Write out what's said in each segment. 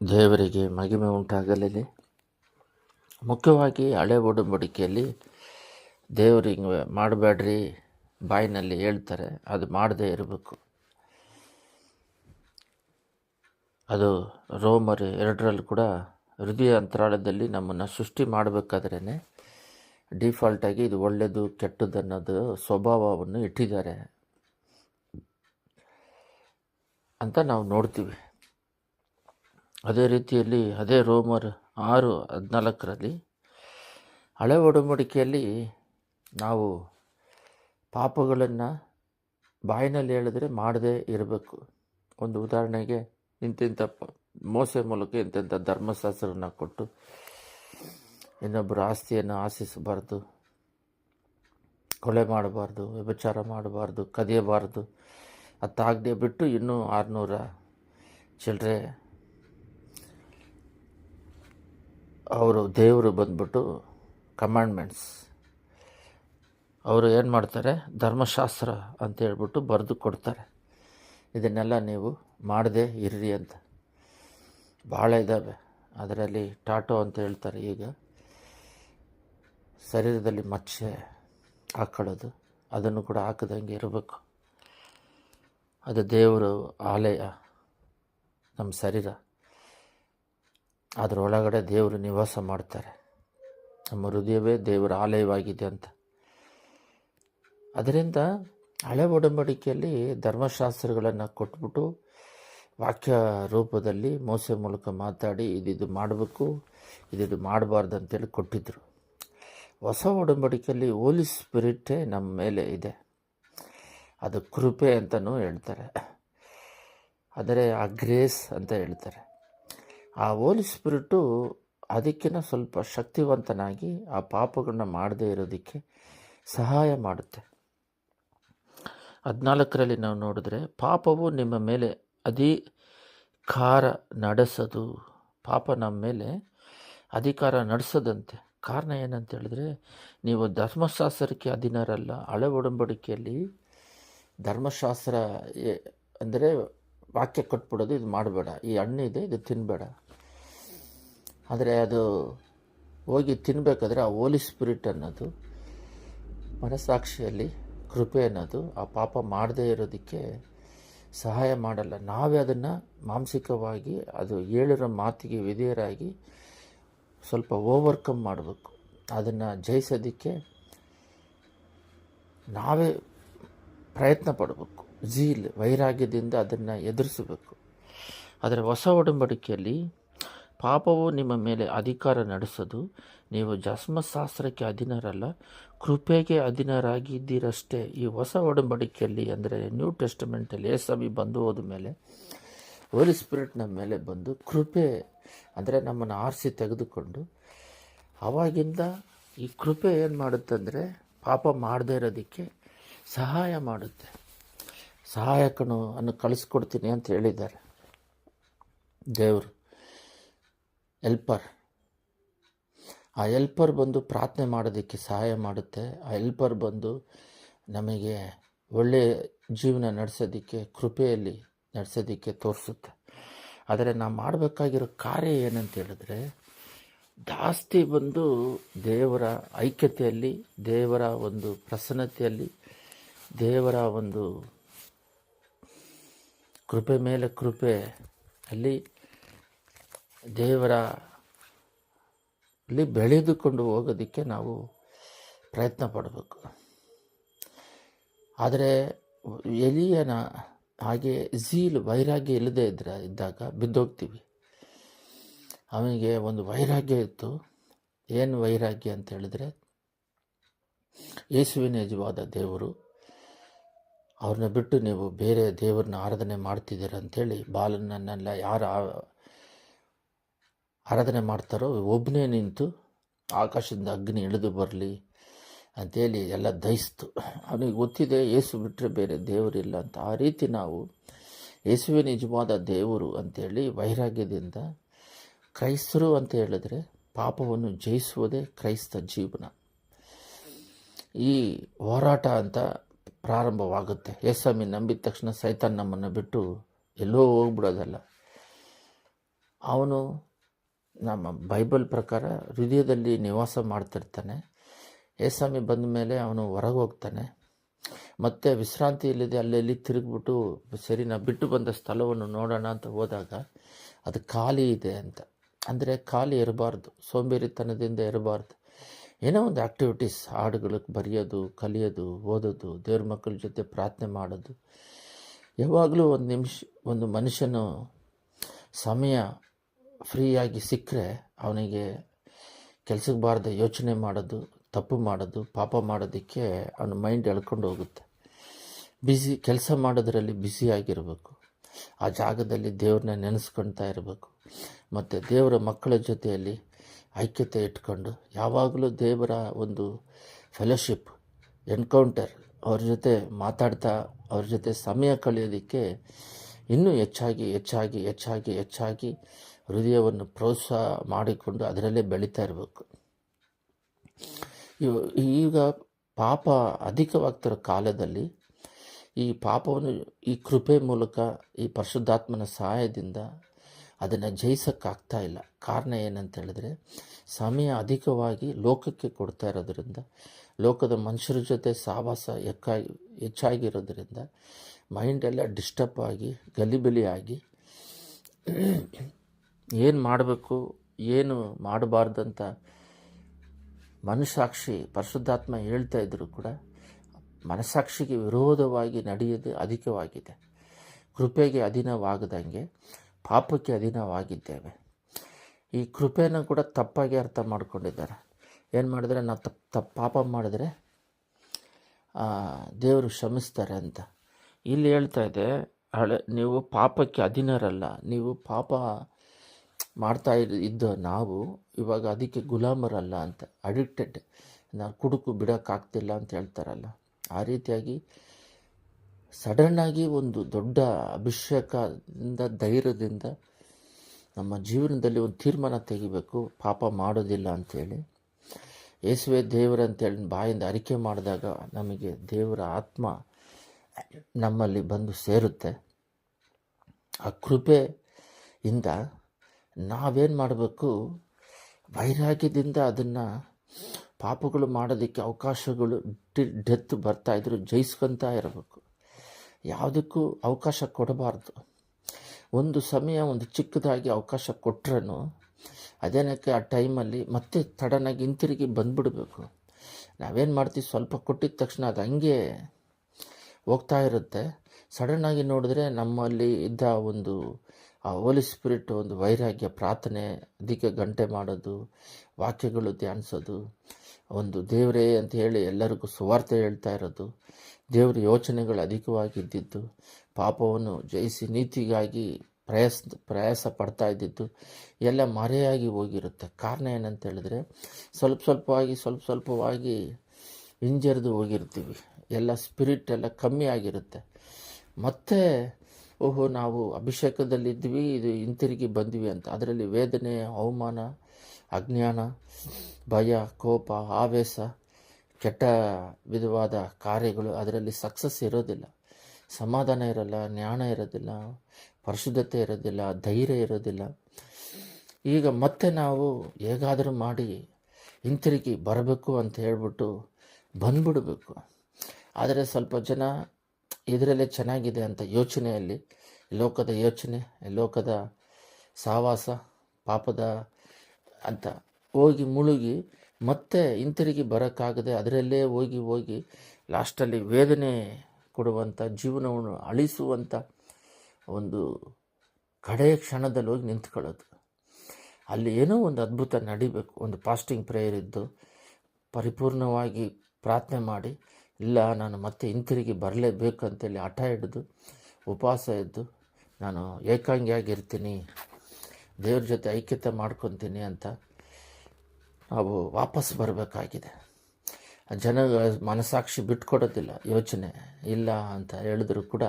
ದೇವರಿಗೆ ಮಹಿಮೆ ಉಂಟಾಗಲಿದೆ ಮುಖ್ಯವಾಗಿ ಹಳೆ ಒಡಂಬಡಿಕೆಯಲ್ಲಿ ದೇವರಿಗೆ ಮಾಡಬೇಡ್ರಿ ಬಾಯಿನಲ್ಲಿ ಹೇಳ್ತಾರೆ, ಅದು ಮಾಡದೇ ಇರಬೇಕು. ಅದು ರೋಮರ್ ಎರಡರಲ್ಲಿ ಕೂಡ ಹೃದಯ ಅಂತರಾಳದಲ್ಲಿ ನಮ್ಮನ್ನು ಸೃಷ್ಟಿ ಮಾಡಬೇಕಾದ್ರೇ ಡಿಫಾಲ್ಟಾಗಿ ಇದು ಒಳ್ಳೆಯದು ಕೆಟ್ಟದ್ದು ಅನ್ನೋದು ಸ್ವಭಾವವನ್ನು ಇಟ್ಟಿದ್ದಾರೆ ಅಂತ ನಾವು ನೋಡ್ತೀವಿ. ಅದೇ ರೀತಿಯಲ್ಲಿ, ಅದೇ ರೋಮರ್ ಆರು ಹದಿನಾಲ್ಕರಲ್ಲಿ ಹಳೆ ಒಡಂಬಡಿಕೆಯಲ್ಲಿ ನಾವು ಪಾಪಗಳನ್ನು ಬಾಯಿನಲ್ಲಿ ಹೇಳಿದ್ರೆ ಮಾಡದೇ ಇರಬೇಕು. ಒಂದು ಉದಾಹರಣೆಗೆ ಇಂತಿಂಥ ಮೋಸೆ ಮೂಲಕ ಇಂತಿಂಥ ಧರ್ಮಶಾಸ್ತ್ರನ ಕೊಟ್ಟು ಇನ್ನೊಬ್ಬರ ಆಸ್ತಿಯನ್ನು ಆಶಿಸಬಾರ್ದು, ಕೊಲೆ ಮಾಡಬಾರ್ದು, ವ್ಯಭಚಾರ ಮಾಡಬಾರ್ದು, ಕದಿಯಬಾರ್ದು, ಅತ್ತಾಗದೆ ಬಿಟ್ಟು ಇನ್ನೂ ಆರುನೂರ ಚಿಲ್ಲರೆ ಅವರು ದೇವರು ಬಂದ್ಬಿಟ್ಟು ಕಮಾಂಡ್ಮೆಂಟ್ಸ್ ಅವರು ಏನು ಮಾಡ್ತಾರೆ? ಧರ್ಮಶಾಸ್ತ್ರ ಅಂತ ಹೇಳ್ಬಿಟ್ಟು ಬರೆದು ಕೊಡ್ತಾರೆ. ಇದನ್ನೆಲ್ಲ ನೀವು ಮಾಡದೆ ಇರ್ರಿ ಅಂತ. ಭಾಳ ಇದ್ದಾವೆ ಅದರಲ್ಲಿ ಟಾಟೋ ಅಂತ ಹೇಳ್ತಾರೆ ಈಗ. ಶರೀರದಲ್ಲಿ ಮಚ್ಚೆ ಹಾಕೊಳ್ಳೋದು. ಅದನ್ನು ಕೂಡ ಹಾಕದಂಗೆ ಇರಬೇಕು. ಅದು ದೇವರು ಆಲಯ, ನಮ್ಮ ಶರೀರ. ಅದರೊಳಗಡೆ ದೇವರು ನಿವಾಸ ಮಾಡ್ತಾರೆ. ನಮ್ಮ ಹೃದಯವೇ ದೇವರ ಆಲಯವಾಗಿದೆ ಅಂತ. ಅದರಿಂದ ಹಳೆ ಒಡಂಬಡಿಕೆಯಲ್ಲಿ ಧರ್ಮಶಾಸ್ತ್ರಗಳನ್ನು ಕೊಟ್ಬಿಟ್ಟು ವಾಕ್ಯ ರೂಪದಲ್ಲಿ ಮೋಸೆ ಮೂಲಕ ಮಾತಾಡಿ ಇದಿದು ಮಾಡಬೇಕು, ಇದಿದು ಮಾಡಬಾರ್ದು ಅಂತೇಳಿ ಕೊಟ್ಟಿದ್ದರು ಹೊಸ ಒಡಂಬಡಿಕೆಯಲ್ಲಿ ಹೋಲಿ ಸ್ಪಿರಿಟೇ ನಮ್ಮ ಮೇಲೆ ಇದೆ. ಅದು ಕೃಪೆ ಅಂತಲೂ ಹೇಳ್ತಾರೆ. ಆದರೆ ಆ ಗ್ರೇಸ್ ಅಂತ ಹೇಳ್ತಾರೆ. ಆ ಹೋಲಿ ಸ್ಪಿರಿಟು ಅದಕ್ಕಿಂತ ಸ್ವಲ್ಪ ಶಕ್ತಿವಂತನಾಗಿ ಆ ಪಾಪಗಳನ್ನ ಮಾಡದೇ ಇರೋದಕ್ಕೆ ಸಹಾಯ ಮಾಡುತ್ತೆ. ಹದಿನಾಲ್ಕರಲ್ಲಿ ನಾವು ನೋಡಿದ್ರೆ ಪಾಪವು ನಿಮ್ಮ ಮೇಲೆ ಅಧಿಕಾರ ನಡೆಸೋದು. ಪಾಪ ನಮ್ಮ ಮೇಲೆ ಅಧಿಕಾರ ನಡೆಸದಂತೆ. ಕಾರಣ ಏನಂತ ಹೇಳಿದ್ರೆ ನೀವು ಧರ್ಮಶಾಸ್ತ್ರಕ್ಕೆ ಅಧೀನರಲ್ಲ. ಹಳೆ ಒಡಂಬಡಿಕೆಯಲ್ಲಿ ಧರ್ಮಶಾಸ್ತ್ರ ಅಂದರೆ ವಾಕ್ಯ ಕೊಟ್ಬಿಡೋದು ಇದು ಮಾಡಬೇಡ. ಈ ಹಣ್ಣಿದೆ ಇದು ತಿನ್ನಬೇಡ ಆದರೆ ಅದು ಹೋಗಿ ತಿನ್ನಬೇಕಾದ್ರೆ ಆ ಹೋಲಿ ಸ್ಪಿರಿಟ್ ಅನ್ನೋದು ಮನಸ್ಸಾಕ್ಷಿಯಲ್ಲಿ ಕೃಪೆ ಅನ್ನೋದು ಆ ಪಾಪ ಮಾಡದೇ ಇರೋದಕ್ಕೆ ಸಹಾಯ ಮಾಡಲ್ಲ. ನಾವೇ ಅದನ್ನು ಮಾನಸಿಕವಾಗಿ ಅದು ಹೇಳಿರೋ ಮಾತಿಗೆ ವಿಧೇಯರಾಗಿ ಸ್ವಲ್ಪ ಓವರ್ಕಮ್ ಮಾಡಬೇಕು. ಅದನ್ನು ಜಯಿಸೋದಕ್ಕೆ ನಾವೇ ಪ್ರಯತ್ನ ಪಡಬೇಕು. ಜೀಲ್ ವೈರಾಗ್ಯದಿಂದ ಅದನ್ನು ಎದುರಿಸಬೇಕು. ಆದರೆ ಹೊಸ ಒಡಂಬಡಿಕೆಯಲ್ಲಿ ಪಾಪವು ನಿಮ್ಮ ಮೇಲೆ ಅಧಿಕಾರ ನಡೆಸೋದು. ನೀವು ಜಸ್ಮಶಾಸ್ತ್ರಕ್ಕೆ ಅಧೀನರಲ್ಲ, ಕೃಪೆಗೆ ಅಧೀನರಾಗಿದ್ದೀರಷ್ಟೇ. ಈ ಹೊಸ ಒಡಂಬಡಿಕೆಯಲ್ಲಿ ಅಂದರೆ ನ್ಯೂ ಟೆಸ್ಟ್ಮೆಂಟಲ್ಲಿ ಏಸವಿ ಬಂದು ಹೋದ ಮೇಲೆ ಹೋಲಿ ಸ್ಪಿರಿಟ್ ನಮ್ಮ ಮೇಲೆ ಬಂದು ಕೃಪೆ ಅಂದರೆ ನಮ್ಮನ್ನು ಆರಿಸಿ ತೆಗೆದುಕೊಂಡು, ಅವಾಗಿಂದ ಈ ಕೃಪೆ ಏನು ಮಾಡುತ್ತಂದರೆ ಪಾಪ ಮಾಡದೇ ಇರೋದಕ್ಕೆ ಸಹಾಯ ಮಾಡುತ್ತೆ. ಸಹಾಯಕನು ಅನ್ನು ಕಳಿಸ್ಕೊಡ್ತೀನಿ ಅಂತ ಹೇಳಿದ್ದಾರೆ. ದೇವರು. ಎಲ್ಪರ್. ಆ ಎಲ್ಪರ್ ಬಂದು ಪ್ರಾರ್ಥನೆ ಮಾಡೋದಕ್ಕೆ ಸಹಾಯ ಮಾಡುತ್ತೆ. ಆ ಎಲ್ಪರ್ ಬಂದು ನಮಗೆ ಒಳ್ಳೆಯ ಜೀವನ ನಡೆಸೋದಕ್ಕೆ, ಕೃಪೆಯಲ್ಲಿ ನಡೆಸೋದಕ್ಕೆ ತೋರಿಸುತ್ತೆ. ಆದರೆ ನಾವು ಮಾಡಬೇಕಾಗಿರೋ ಕಾರ್ಯ ಏನಂತ ಹೇಳಿದ್ರೆ, ಜಾಸ್ತಿ ಬಂದು ದೇವರ ಐಕ್ಯತೆಯಲ್ಲಿ, ದೇವರ ಒಂದು ಪ್ರಸನ್ನತೆಯಲ್ಲಿ, ದೇವರ ಒಂದು ಕೃಪೆ ಮೇಲೆ ಕೃಪೆ ಅಲ್ಲಿ ದೇವರ ಅಲ್ಲಿ ಬೆಳೆದುಕೊಂಡು ಹೋಗೋದಕ್ಕೆ ನಾವು ಪ್ರಯತ್ನ ಪಡಬೇಕು. ಆದರೆ ಎಲಿಯನ ಹಾಗೆ ಝೀಲ್ ವೈರಾಗ್ಯ ಇಲ್ಲದೆ ಇದ್ರೆ ಇದ್ದಾಗ ಬಿದ್ದೋಗ್ತೀವಿ. ಅವನಿಗೆ ಒಂದು ವೈರಾಗ್ಯ ಇತ್ತು. ಏನು ವೈರಾಗ್ಯ ಅಂತ ಹೇಳಿದ್ರೆ ಯೇಸುವಿನ ನಿಜವಾದ ದೇವರು, ಅವ್ರನ್ನ ಬಿಟ್ಟು ನೀವು ಬೇರೆ ದೇವ್ರನ್ನ ಆರಾಧನೆ ಮಾಡ್ತಿದ್ದೀರ ಅಂಥೇಳಿ ಬಾಲನನ್ನೆಲ್ಲ ಯಾರು ಆರಾಧನೆ ಮಾಡ್ತಾರೋ ಒಬ್ಬನೇ ನಿಂತು ಆಕಾಶದಿಂದ ಅಗ್ನಿ ಇಳಿದು ಬರಲಿ ಅಂತೇಳಿ ಎಲ್ಲ ದಹಿಸ್ತು. ಅವನಿಗೆ ಗೊತ್ತಿದೆ, ಏಸು ಬಿಟ್ಟರೆ ಬೇರೆ ದೇವರಿಲ್ಲ ಅಂತ. ಆ ರೀತಿ ನಾವು ಯೇಸುವೆ ನಿಜವಾದ ದೇವರು ಅಂತೇಳಿ ವೈರಾಗ್ಯದಿಂದ ಕ್ರೈಸ್ತರು ಅಂತ ಹೇಳಿದ್ರೆ ಪಾಪವನ್ನು ಜಯಿಸುವುದೇ ಕ್ರೈಸ್ತ ಜೀವನ. ಈ ಹೋರಾಟ ಅಂತ ಪ್ರಾರಂಭವಾಗುತ್ತೆ. ಯೇಸಾಮಿ ನಂಬಿದ ತಕ್ಷಣ ಸೈತಾನ್ ನಮ್ಮನ್ನು ಬಿಟ್ಟು ಎಲ್ಲೋ ಹೋಗ್ಬಿಡೋದಲ್ಲ. ಅವನು ನಮ್ಮ ಬೈಬಲ್ ಪ್ರಕಾರ ಹೃದಯದಲ್ಲಿ ನಿವಾಸ ಮಾಡ್ತಿರ್ತಾನೆ. ಏಸಾಮಿ ಬಂದ ಮೇಲೆ ಅವನು ಹೊರಗೆ ಹೋಗ್ತಾನೆ. ಮತ್ತೆ ವಿಶ್ರಾಂತಿ ಇಲ್ಲದೆ ಅಲ್ಲೆಲ್ಲಿ ತಿರುಗಿಬಿಟ್ಟು ಸರಿ ನಾ ಬಿಟ್ಟು ಬಂದ ಸ್ಥಳವನ್ನು ನೋಡೋಣ ಅಂತ ಹೋದಾಗ ಅದು ಖಾಲಿ ಇದೆ ಅಂತ. ಅಂದರೆ ಖಾಲಿ ಇರಬಾರ್ದು, ಸೋಂಬೇರಿತನದಿಂದ ಇರಬಾರ್ದು. ಏನೋ ಒಂದು ಆ್ಯಕ್ಟಿವಿಟೀಸ್ ಹಾಡುಗಳಿಗೆ ಬರೆಯೋದು, ಕಲಿಯೋದು, ಓದೋದು, ದೇವ್ರ ಮಕ್ಕಳ ಜೊತೆ ಪ್ರಾರ್ಥನೆ ಮಾಡೋದು. ಯಾವಾಗಲೂ ಒಂದು ನಿಮಿಷ, ಒಂದು ಮನುಷ್ಯನು ಸಮಯ ಫ್ರೀಯಾಗಿ ಸಿಕ್ಕರೆ ಅವನಿಗೆ ಕೆಲಸಕ್ಕೆ ಬಾರದೆ ಯೋಚನೆ ಮಾಡೋದು, ತಪ್ಪು ಮಾಡೋದು, ಪಾಪ ಮಾಡೋದಕ್ಕೆ ಅವನ ಮೈಂಡ್ ಎಳ್ಕೊಂಡು ಹೋಗುತ್ತೆ. ಬ್ಯುಸಿ ಕೆಲಸ ಮಾಡೋದ್ರಲ್ಲಿ ಬ್ಯುಸಿಯಾಗಿರಬೇಕು ಆ ಜಾಗದಲ್ಲಿ ದೇವ್ರನ್ನ ನೆನೆಸ್ಕೊಳ್ತಾ ಇರಬೇಕು. ಮತ್ತು ದೇವರ ಮಕ್ಕಳ ಜೊತೆಯಲ್ಲಿ ಐಕ್ಯತೆ ಇಟ್ಕೊಂಡು ಯಾವಾಗಲೂ ದೇವರ ಒಂದು ಫೆಲೋಶಿಪ್ ಎನ್ಕೌಂಟರ್ ಅವ್ರ ಜೊತೆ ಮಾತಾಡ್ತಾ, ಅವ್ರ ಜೊತೆ ಸಮಯ ಕಳೆಯೋದಕ್ಕೆ ಇನ್ನೂ ಹೆಚ್ಚಾಗಿ ಹೆಚ್ಚಾಗಿ ಹೆಚ್ಚಾಗಿ ಹೆಚ್ಚಾಗಿ ಹೃದಯವನ್ನು ಪ್ರೋತ್ಸಾಹ ಮಾಡಿಕೊಂಡು ಅದರಲ್ಲೇ ಬೆಳೀತಾ ಇರಬೇಕು. ಈಗ ಪಾಪ ಅಧಿಕವಾಗ್ತಿರೋ ಕಾಲದಲ್ಲಿ ಈ ಪಾಪವನ್ನು ಈ ಕೃಪೆ ಮೂಲಕ ಈ ಪರಿಶುದ್ಧಾತ್ಮನ ಸಹಾಯದಿಂದ ಅದನ್ನು ಜಯಿಸೋಕ್ಕಾಗ್ತಾ ಇಲ್ಲ. ಕಾರಣ ಏನಂತ ಹೇಳಿದ್ರೆ, ಸಮಯ ಅಧಿಕವಾಗಿ ಲೋಕಕ್ಕೆ ಕೊಡ್ತಾ ಇರೋದ್ರಿಂದ, ಲೋಕದ ಮನುಷ್ಯರ ಜೊತೆ ಸಾವಾಸ ಹೆಚ್ಚಾಗಿ ಹೆಚ್ಚಾಗಿರೋದ್ರಿಂದ, ಮೈಂಡೆಲ್ಲ ಡಿಸ್ಟರ್ಬ್ ಆಗಿ ಗಲಿಬಿಲಿ ಆಗಿ ಏನು ಮಾಡಬೇಕು, ಏನು ಮಾಡಬಾರ್ದಂತ ಮನಸ್ಸಾಕ್ಷಿ ಪರಿಶುದ್ಧಾತ್ಮ ಹೇಳ್ತಾ ಇದ್ದರೂ ಕೂಡ ಮನಸ್ಸಾಕ್ಷಿಗೆ ವಿರೋಧವಾಗಿ ನಡೆಯೋದು ಅಧಿಕವಾಗಿದೆ. ಕೃಪೆಗೆ ಅಧೀನವಾಗದಂಗೆ, ಪಾಪಕ್ಕೆ ಅಧೀನವಾಗಿದ್ದೇವೆ. ಈ ಕೃಪೆನ ಕೂಡ ತಪ್ಪಾಗಿ ಅರ್ಥ ಮಾಡ್ಕೊಂಡಿದ್ದಾರೆ. ಏನು ಮಾಡಿದ್ರೆ, ನಾವು ತಪ್ಪು ತಪ್ಪು ಪಾಪ ಮಾಡಿದ್ರೆ ದೇವರು ಶ್ರಮಿಸ್ತಾರೆ ಅಂತ. ಇಲ್ಲಿ ಹೇಳ್ತಾ ಇದೆ, ಹಳೆ, ನೀವು ಪಾಪಕ್ಕೆ ಅಧೀನರಲ್ಲ, ನೀವು ಪಾಪ ಮಾಡ್ತಾ ಇದ್ದ ನಾವು ಇವಾಗ ಅದಕ್ಕೆ ಗುಲಾಮರಲ್ಲ ಅಂತ ಅಡಿಕ್ಟೆಡ್ ನಾವು ಕುಡುಕು ಬಿಡೋಕ್ಕಾಗ್ತಿಲ್ಲ ಅಂತ ಹೇಳ್ತಾರಲ್ಲ. ಆ ರೀತಿಯಾಗಿ ಸಡನ್ನಾಗಿ ಒಂದು ದೊಡ್ಡ ಅಭಿಷೇಕದಿಂದ, ಧೈರ್ಯದಿಂದ ನಮ್ಮ ಜೀವನದಲ್ಲಿ ಒಂದು ತೀರ್ಮಾನ ತೆಗಿಬೇಕು, ಪಾಪ ಮಾಡೋದಿಲ್ಲ ಅಂಥೇಳಿ ಯೇಸುವೆ ದೇವರು ಅಂತೇಳಿ ಬಾಯಿಂದ ಅರಿಕೆ ಮಾಡಿದಾಗ ನಮಗೆ ದೇವರ ಆತ್ಮ ನಮ್ಮಲ್ಲಿ ಬಂದು ಸೇರುತ್ತೆ. ಆ ಕೃಪೆಯಿಂದ ನಾವೇನು ಮಾಡಬೇಕು? ವೈರಾಗ್ಯದಿಂದ ಅದನ್ನು ಪಾಪಗಳು ಮಾಡೋದಕ್ಕೆ ಅವಕಾಶಗಳು ಡೆತ್ ಬರ್ತಾಯಿದ್ರು ಜಯಿಸ್ಕೊತಾ ಇರಬೇಕು. ಯಾವುದಕ್ಕೂ ಅವಕಾಶ ಕೊಡಬಾರ್ದು. ಒಂದು ಸಮಯ ಒಂದು ಚಿಕ್ಕದಾಗಿ ಅವಕಾಶ ಕೊಟ್ರೂ ಅದೇನಕ್ಕೆ ಆ ಟೈಮಲ್ಲಿ ಮತ್ತೆ ತಡನಾಗಿ ಹಿಂತಿರುಗಿ ಬಂದ್ಬಿಡಬೇಕು. ನಾವೇನು ಮಾಡ್ತೀವಿ? ಸ್ವಲ್ಪ ಕೊಟ್ಟಿದ ತಕ್ಷಣ ಅದು ಹಂಗೆ ಹೋಗ್ತಾ ಇರುತ್ತೆ. ಸಡನ್ನಾಗಿ ನೋಡಿದ್ರೆ ನಮ್ಮಲ್ಲಿ ಇದ್ದ ಒಂದು ಆ ಹೋಲಿ ಸ್ಪಿರಿಟ್ ಒಂದು ವೈರಾಗ್ಯ ಪ್ರಾರ್ಥನೆ ಅಧಿಕ ಗಂಟೆ ಮಾಡೋದು, ವಾಕ್ಯಗಳು ಧ್ಯಾನಿಸೋದು, ಒಂದು ದೇವರೇ ಅಂತ ಹೇಳಿ ಎಲ್ಲರಿಗೂ ಸುವಾರ್ತೆ ಹೇಳ್ತಾ ಇರೋದು, ದೇವರ ಯೋಚನೆಗಳು ಅಧಿಕವಾಗಿದ್ದಿದ್ದು ಪಾಪವನ್ನು ಜಯಿಸಿ ನೀತಿಗಾಗಿ ಪ್ರಯಾಸ ಪ್ರಯಾಸ ಪಡ್ತಾ ಇದ್ದಿದ್ದು, ಎಲ್ಲ ಮರೆಯಾಗಿ ಹೋಗಿರುತ್ತೆ. ಕಾರಣ ಏನಂತ ಹೇಳಿದ್ರೆ, ಸ್ವಲ್ಪ ಸ್ವಲ್ಪವಾಗಿ ಸ್ವಲ್ಪ ಸ್ವಲ್ಪವಾಗಿ ಹಿಂಜರಿದು ಹೋಗಿರ್ತೀವಿ. ಎಲ್ಲ ಸ್ಪಿರಿಟ್ ಎಲ್ಲ ಕಮ್ಮಿ ಆಗಿರುತ್ತೆ. ಮತ್ತೆ ಓಹೋ, ನಾವು ಅಭಿಷೇಕದಲ್ಲಿದ್ವಿ ಇದು ಹಿಂತಿರುಗಿ ಬಂದ್ವಿ ಅಂತ. ಅದರಲ್ಲಿ ವೇದನೆ, ಅವಮಾನ, ಅಜ್ಞಾನ, ಭಯ, ಕೋಪ, ಆವೇಶ, ಕೆಟ್ಟ ವಿಧವಾದ ಕಾರ್ಯಗಳು, ಅದರಲ್ಲಿ ಸಕ್ಸಸ್ ಇರೋದಿಲ್ಲ. ಸಮಾಧಾನ ಇರಲ್ಲ, ಜ್ಞಾನ ಇರೋದಿಲ್ಲ, ಪರಿಶುದ್ಧತೆ ಇರೋದಿಲ್ಲ, ಧೈರ್ಯ ಇರೋದಿಲ್ಲ. ಈಗ ಮತ್ತೆ ನಾವು ಹೇಗಾದರೂ ಮಾಡಿ ಹಿಂತಿರುಗಿ ಬರಬೇಕು ಅಂತ ಹೇಳ್ಬಿಟ್ಟು ಬಂದ್ಬಿಡಬೇಕು. ಆದರೆ ಸ್ವಲ್ಪ ಜನ ಇದರಲ್ಲೇ ಚೆನ್ನಾಗಿದೆ ಅಂತ ಯೋಚನೆಯಲ್ಲಿ, ಲೋಕದ ಯೋಚನೆ, ಲೋಕದ ಸಹವಾಸ, ಪಾಪದ ಅಂತ ಹೋಗಿ ಮುಳುಗಿ ಮತ್ತೆ ಹಿಂತಿರುಗಿ ಬರೋಕ್ಕಾಗದೆ ಅದರಲ್ಲೇ ಹೋಗಿ ಹೋಗಿ ಲಾಸ್ಟಲ್ಲಿ ವೇದನೆ ಕೊಡುವಂಥ, ಜೀವನವನ್ನು ಅಳಿಸುವಂಥ ಒಂದು ಕಡೆಯ ಕ್ಷಣದಲ್ಲಿ ಹೋಗಿ ನಿಂತ್ಕೊಳ್ಳೋದು. ಅಲ್ಲಿ ಏನೋ ಒಂದು ಅದ್ಭುತ ನಡಿಬೇಕು, ಒಂದು ಫಾಸ್ಟಿಂಗ್ ಪ್ರೇಯರ್ ಇದ್ದು ಪರಿಪೂರ್ಣವಾಗಿ ಪ್ರಾರ್ಥನೆ ಮಾಡಿ ಇಲ್ಲ, ನಾನು ಮತ್ತೆ ಹಿಂತಿರುಗಿ ಬರಲೇಬೇಕು ಅಂತೇಳಿ ಹಠ ಹಿಡಿದು ಉಪವಾಸ ಇದ್ದು ನಾನು ಏಕಾಂಗಿಯಾಗಿರ್ತೀನಿ ದೇವ್ರ ಜೊತೆ ಐಕ್ಯತೆ ಮಾಡ್ಕೊತೀನಿ ಅಂತ ನಾವು ವಾಪಸ್ ಬರಬೇಕಾಗಿದೆ. ಜನ ಮನಸಾಕ್ಷಿ ಬಿಟ್ಕೊಡೋದಿಲ್ಲ, ಯೋಚನೆ ಇಲ್ಲ ಅಂತ ಹೇಳಿದ್ರು ಕೂಡ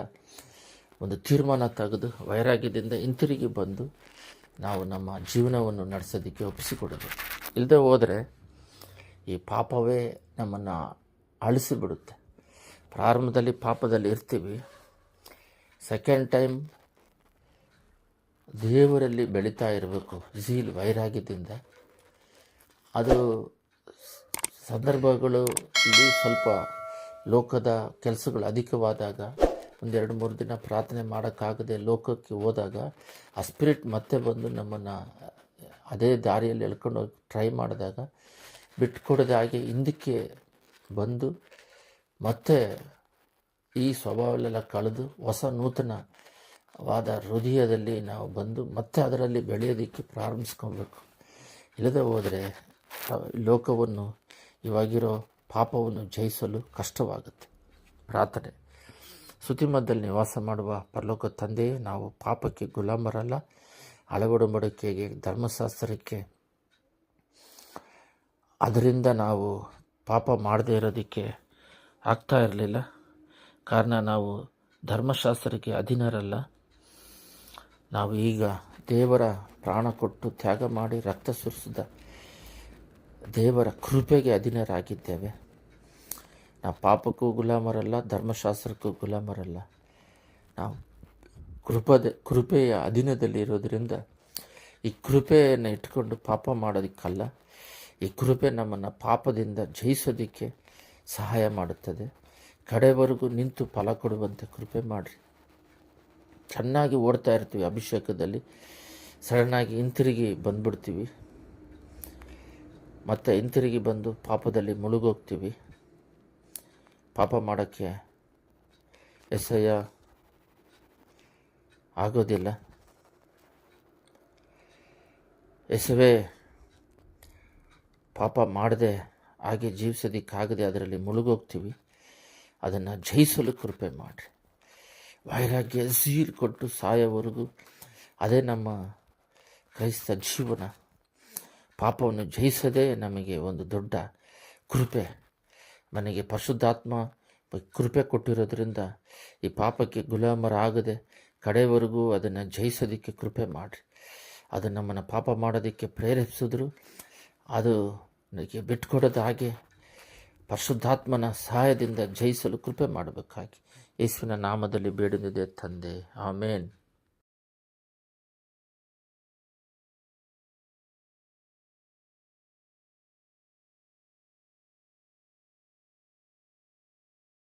ಒಂದು ತೀರ್ಮಾನ ತೆಗೆದು ವೈರಾಗ್ಯದಿಂದ ಹಿಂತಿರುಗಿ ಬಂದು ನಾವು ನಮ್ಮ ಜೀವನವನ್ನು ನಡೆಸೋದಕ್ಕೆ ಒಪ್ಪಿಸಿಕೊಡೋದು. ಇಲ್ಲದೆ ಹೋದರೆ ಈ ಪಾಪವೇ ನಮ್ಮನ್ನು ಅಳಿಸಿಬಿಡುತ್ತೆ. ಪ್ರಾರಂಭದಲ್ಲಿ ಪಾಪದಲ್ಲಿ ಇರ್ತೀವಿ. ಸೆಕೆಂಡ್ ಟೈಮ್ ದೇವರಲ್ಲಿ ಬೆಳೀತಾ ಇರಬೇಕು, ಝೀಲ್ ವೈರಾಗ್ಯದಿಂದ. ಅದು ಸಂದರ್ಭಗಳು ಇಲ್ಲಿ ಸ್ವಲ್ಪ ಲೋಕದ ಕೆಲಸಗಳು ಅಧಿಕವಾದಾಗ ಒಂದೆರಡು ಮೂರು ದಿನ ಪ್ರಾರ್ಥನೆ ಮಾಡೋಕ್ಕಾಗದೆ ಲೋಕಕ್ಕೆ ಹೋದಾಗ, ಆ ಸ್ಪಿರಿಟ್ ಮತ್ತೆ ಬಂದು ನಮ್ಮನ್ನು ಅದೇ ದಾರಿಯಲ್ಲಿ ಎಳ್ಕೊಂಡು ಟ್ರೈ ಮಾಡಿದಾಗ, ಬಿಟ್ಕೊಡದೆ ಹಾಗೆ ಹಿಂದಕ್ಕೆ ಬಂದು ಮತ್ತೆ ಈ ಸ್ವಭಾವಲೆಲ್ಲ ಕಳೆದು ಹೊಸ ನೂತನವಾದ ಹೃದಯದಲ್ಲಿ ನಾವು ಬಂದು ಮತ್ತೆ ಅದರಲ್ಲಿ ಬೆಳೆಯೋದಕ್ಕೆ ಪ್ರಾರಂಭಿಸ್ಕೊಬೇಕು ಇಲ್ಲದೆ ಹೋದರೆ ಲೋಕವನ್ನು ಇವಾಗಿರೋ ಪಾಪವನ್ನು ಜಯಿಸಲು ಕಷ್ಟವಾಗುತ್ತೆ. ಪ್ರಾರ್ಥನೆ. ಸುತಿಮದ್ದಲ್ಲಿ ನಿವಾಸ ಮಾಡುವ ಪರಲೋಕ ತಂದೆಯೇ ನಾವು ಪಾಪಕ್ಕೆ ಗುಲಾಮರಲ್ಲ ಅಳವಡುಂಬಡಿಕೆಗೆ ಧರ್ಮಶಾಸ್ತ್ರಕ್ಕೆ. ಅದರಿಂದ ನಾವು ಪಾಪ ಮಾಡದೇ ಇರೋದಕ್ಕೆ ಆಗ್ತಾ ಇರಲಿಲ್ಲ. ಕಾರಣ ನಾವು ಧರ್ಮಶಾಸ್ತ್ರಕ್ಕೆ ಅಧೀನರಲ್ಲ. ನಾವು ಈಗ ದೇವರ ಪ್ರಾಣ ಕೊಟ್ಟು ತ್ಯಾಗ ಮಾಡಿ ರಕ್ತ ಸುರಿಸಿದ ದೇವರ ಕೃಪೆಗೆ ಅಧೀನರಾಗಿದ್ದೇವೆ. ನಾವು ಪಾಪಕ್ಕೂ ಗುಲಾಮರಲ್ಲ, ಧರ್ಮಶಾಸ್ತ್ರಕ್ಕೂ ಗುಲಾಮರಲ್ಲ. ನಾವು ಕೃಪದ, ಕೃಪೆಯ ಅಧೀನದಲ್ಲಿ ಇರೋದರಿಂದ ಈ ಕೃಪೆಯನ್ನು ಇಟ್ಕೊಂಡು ಪಾಪ ಮಾಡೋದಕ್ಕಲ್ಲ. ಈ ಕೃಪೆ ನಮ್ಮನ್ನು ಪಾಪದಿಂದ ಜಯಿಸೋದಕ್ಕೆ ಸಹಾಯ ಮಾಡುತ್ತದೆ. ಕಡೆವರೆಗೂ ನಿಂತು ಫಲ ಕೊಡುವಂತೆ ಕೃಪೆ ಮಾಡಿರಿ. ಚೆನ್ನಾಗಿ ಓಡ್ತಾ ಇರ್ತೀವಿ ಅಭಿಷೇಕದಲ್ಲಿ. ಸಡನ್ನಾಗಿ ಹಿಂತಿರುಗಿ ಬಂದ್ಬಿಡ್ತೀವಿ. ಮತ್ತು ಹಿಂತಿರುಗಿ ಬಂದು ಪಾಪದಲ್ಲಿ ಮುಳುಗೋಗ್ತೀವಿ. ಪಾಪ ಮಾಡೋಕ್ಕೆ ಎಸೆಯ ಆಗೋದಿಲ್ಲ. ಎಸವೇ ಪಾಪ ಮಾಡದೆ ಹಾಗೆ ಜೀವಿಸೋದಕ್ಕಾಗದೆ ಅದರಲ್ಲಿ ಮುಳುಗೋಗ್ತೀವಿ. ಅದನ್ನು ಜಯಿಸಲು ಕೃಪೆ ಮಾಡಿರಿ. ವೈರಾಗ್ಯ ಸೀಲ್ ಕೊಟ್ಟು ಸಾಯೋವರೆಗೂ ಅದೇ ನಮ್ಮ ಕ್ರೈಸ್ತ ಜೀವನ. ಪಾಪವನ್ನು ಜಯಿಸೋದೇ ನಮಗೆ ಒಂದು ದೊಡ್ಡ ಕೃಪೆ. ನನಗೆ ಪರಿಶುದ್ಧಾತ್ಮ ಕೃಪೆ ಕೊಟ್ಟಿರೋದ್ರಿಂದ ಈ ಪಾಪಕ್ಕೆ ಗುಲಾಮರಾಗದೆ ಕಡೆವರೆಗೂ ಅದನ್ನು ಜಯಿಸೋದಕ್ಕೆ ಕೃಪೆ ಮಾಡಿರಿ. ಅದು ನಮ್ಮನ್ನು ಪಾಪ ಮಾಡೋದಕ್ಕೆ ಪ್ರೇರೇಪಿಸಿದ್ರು. ಅದು ನನಗೆ ಬಿಟ್ಕೊಡೋದು ಹಾಗೆ ಪರಿಶುದ್ಧಾತ್ಮನ ಸಹಾಯದಿಂದ ಜಯಿಸಲು ಕೃಪೆ ಮಾಡಬೇಕಾಗಿ ಯೇಸುವಿನ ನಾಮದಲ್ಲಿ ಬೇಡಿದೆ ತಂದೆ. ಆಮೇನ್.